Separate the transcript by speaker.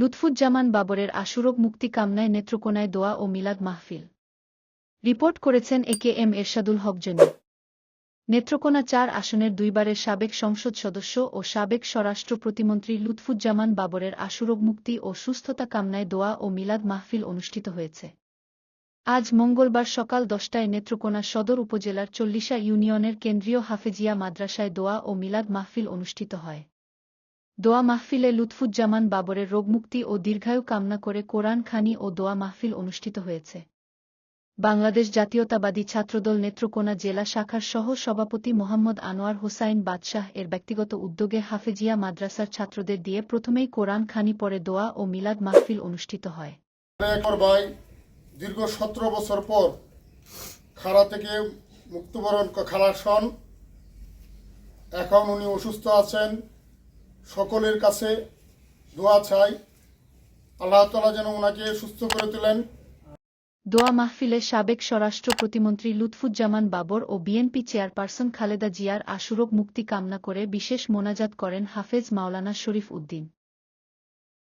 Speaker 1: লুৎফুজ্জামান বাবরের আশুরোগ মুক্তি কামনায় নেত্রকোনায় দোয়া ও মিলাদ মাহফিল। রিপোর্ট করেছেন A K M Ershadul Haque Joni Netrokona চার আসনের দুইবারের সাবেক সংসদ সদস্য ও সাবেক স্বরাষ্ট্র প্রতিমন্ত্রী লুৎফুজ্জামান বাবরের আশুরোগ মুক্তি ও সুস্থতা কামনায় দোয়া ও মিলাদ মাহফিল অনুষ্ঠিত হয়েছে। আজ মঙ্গলবার সকাল দশটায় নেত্রকোনা সদর উপজেলার চল্লিশা ইউনিয়নের কেন্দ্রীয় হাফেজিয়া মাদ্রাসায় দোয়া ও মিলাদ মাহফিল অনুষ্ঠিত হয়। দোয়া মাহফিলে লুৎফুজ্জামান বাবরের রোগমুক্তি ও দীর্ঘায়ু কামনা করে কোরআন খানি ও দোয়া মাহফিল অনুষ্ঠিত হয়েছে। বাংলাদেশ জাতীয়তাবাদী ছাত্রদল নেত্রকোনা জেলা শাখার সহ সভাপতি মোহাম্মদ আনোয়ার হোসাইন বাদশাহ এর ব্যক্তিগত উদ্যোগে হাফেজিয়া মাদ্রাসার ছাত্রদের দিয়ে প্রথমেই কোরআন খানি পরে দোয়া ও মিলাদ মাহফিল অনুষ্ঠিত হয়।
Speaker 2: দীর্ঘ সতেরো বছর পর খাড়া থেকে মুক্তবরণ ক- খালাস হন এখন উনি অসুস্থ আছেন। সকলের কাছে দোয়া চাই। আল্লাহ তালা যেন ওনাকে সুস্থ করে তোলেন।
Speaker 1: দোয়া মাহফিলে সাবেক স্বরাষ্ট্র প্রতিমন্ত্রী লুৎফুজ্জামান বাবর ও বিএনপি চেয়ারপারসন খালেদা জিয়ার আশুরোগ মুক্তি কামনা করে বিশেষ মোনাজাত করেন হাফেজ মাওলানা শরীফ উদ্দিন।